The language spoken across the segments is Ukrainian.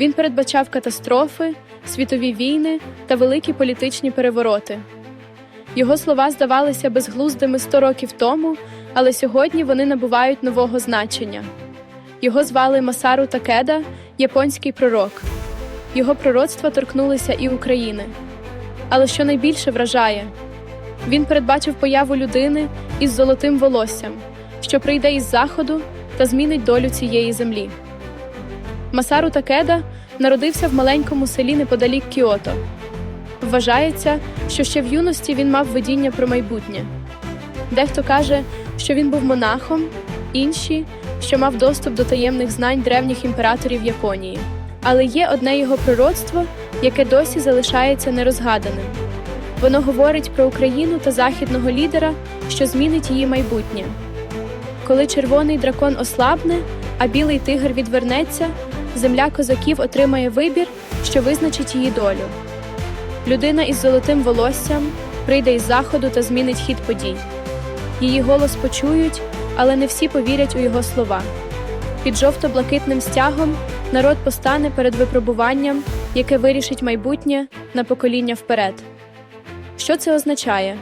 Він передбачав катастрофи, світові війни та великі політичні перевороти. Його слова здавалися безглуздими 100 років тому, але сьогодні вони набувають нового значення. Його звали Масару Такеда, японський пророк. Його пророцтва торкнулися і України. Але що найбільше вражає, він передбачив появу людини із золотим волоссям, що прийде із заходу та змінить долю цієї землі. Масару Такеда народився в маленькому селі неподалік Кіото. Вважається, що ще в юності він мав видіння про майбутнє. Дехто каже, що він був монахом, інші, що мав доступ до таємних знань древніх імператорів Японії. Але є одне його пророцтво, яке досі залишається нерозгаданим. Воно говорить про Україну та західного лідера, що змінить її майбутнє. Коли червоний дракон ослабне, а білий тигр відвернеться, земля козаків отримає вибір, що визначить її долю. Людина із золотим волоссям прийде із заходу та змінить хід подій. Її голос почують, але не всі повірять у його слова. Під жовто-блакитним стягом народ постане перед випробуванням, яке вирішить майбутнє на покоління вперед. Що це означає?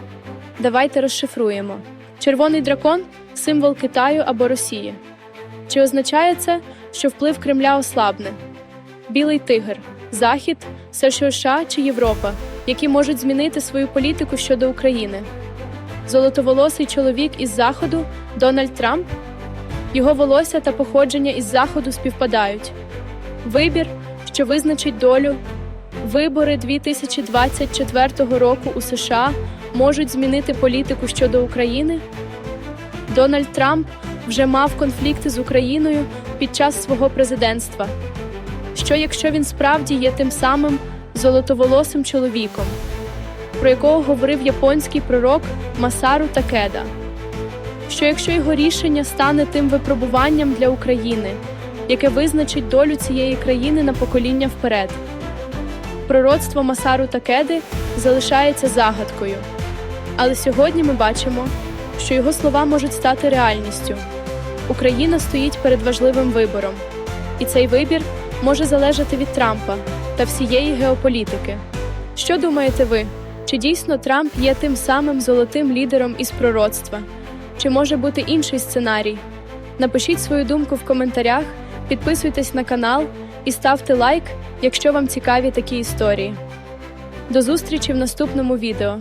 Давайте розшифруємо. Червоний дракон символ Китаю або Росії. Чи означає це, що вплив Кремля ослабне? Білий тигр, Захід, США чи Європа, які можуть змінити свою політику щодо України. Золотоволосий чоловік із Заходу Дональд Трамп. Його волосся та походження із Заходу співпадають. Вибір, що визначить долю. Вибори 2024 року у США можуть змінити політику щодо України. Дональд Трамп вже мав конфлікти з Україною під час свого президентства. Що якщо він справді є тим самим золотоволосим чоловіком, про якого говорив японський пророк Масару Такеда? Що якщо його рішення стане тим випробуванням для України, яке визначить долю цієї країни на покоління вперед? Пророцтво Масару Такеди залишається загадкою. Але сьогодні ми бачимо, що його слова можуть стати реальністю. Україна стоїть перед важливим вибором, і цей вибір може залежати від Трампа та всієї геополітики. Що думаєте ви? Чи дійсно Трамп є тим самим золотим лідером із пророцтва? Чи може бути інший сценарій? Напишіть свою думку в коментарях, підписуйтесь на канал і ставте лайк, якщо вам цікаві такі історії. До зустрічі в наступному відео.